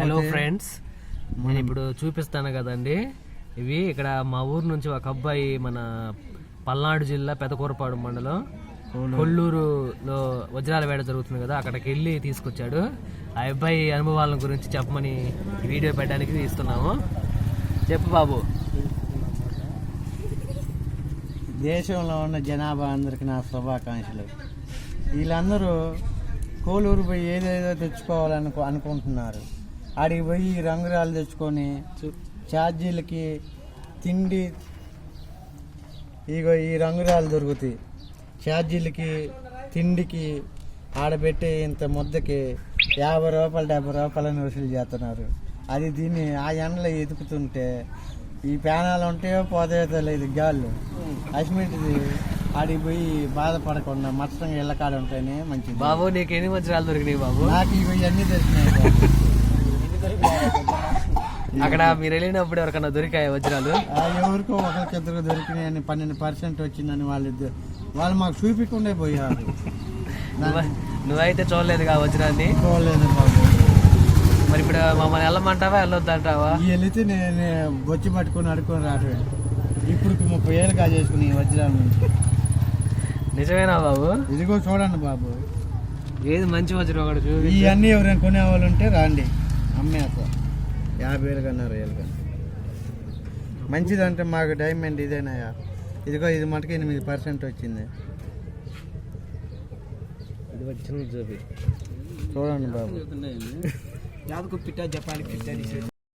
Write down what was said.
Hello friends నేను ఇప్పుడు చూపిస్తాను కదండి. ఇవి ఇక్కడ మా ఊరు నుంచి ఒక అబ్బాయి మన పల్నాడు జిల్లా పెదకూరపాడు మండలం. కొల్లూరులో వజ్రాల వేట జరుగుతుంది కదా అక్కడికి వెళ్ళి తీసుకొచ్చాడు. ఆ అబ్బాయి అనుభవాల గురించి చెప్పమని వీడియో పెట్టడానికి తీస్తున్నాము. చెప్పు బాబు. దేశంలో ఉన్న జనాభా అందరికి నా శుభాకాంక్షలు. వీళ్ళందరూ కోలూరు పోయి ఏదేదో తెచ్చుకోవాలనుకో అనుకుంటున్నారు. ఆడికి పోయి రంగురాలు తెచ్చుకొని ఛార్జీలకి తిండి ఇగో ఈ రంగురాలు దొరుకుతాయి. ఛార్జీలకి తిండికి ఆడబెట్టే ఇంత ముద్దకి యాభై రూపాయలు డెబ్బై రూపాయలని వసూలు చేస్తున్నారు. అది దీన్ని ఆ ఎండలో ఎదుకుతుంటే ఈ ప్యానాలు ఉంటాయో పోతాయో తెలియదు గాళ్ళు. అసిమెంటిది ఆడికి పోయి బాధపడకుండా మచ్చంగా ఇళ్ళ కాడ ఉంటేనే మంచిది. బాబు నీకు ఎన్ని వజ్రాలు దొరికినాయి బాబు? నాకు ఇవి అన్నీ దొరికినాయి. అక్కడ మీరు వెళ్ళినప్పుడు ఎవరికన్నా దొరికాయి వజ్రాలు? ఆ ఎవరికో ఒకరికిద్దరు దొరికినాయి అని పన్నెండు పర్సెంట్ వచ్చిందని వాళ్ళు ఇద్దరు వాళ్ళు మాకు చూపించకుండా పోయారు. నువ్వు- నువ్వైతే చూడలేదు ఆ వజ్రాన్ని? పోలేదు బాబు. మరి ఇప్పుడు మమ్మల్ని వెళ్ళమంటావా వెళ్ళొద్దంటావా? ఈ వెళితే నేను బొచ్చి పట్టుకొని అడుకొని రావటమే. ఇప్పుడు ముప్పై ఏళ్ళు కాజేసుకుని ఈ వజ్రాల నుంచి. నిజమేనా బాబు? ఇదిగో చూడండి బాబు. ఏది మంచి వజ్రం ఒకటి చూపి ఇవన్నీ ఎవరైనా కొనే వాళ్ళు ఉంటే రాండి అమ్మేస్తా యాభై వేలు కన్నా అరవై వేలు కన్నా మంచిదంటే మాకు డైమండ్ ఇదేనాయా? ఇదిగో ఇది మటుకు ఎనిమిది పర్సెంట్ వచ్చింది. ఇది వచ్చింది చూపి చూడండి బాబు. యాదకు పిట్ట జపాలి పిట్ట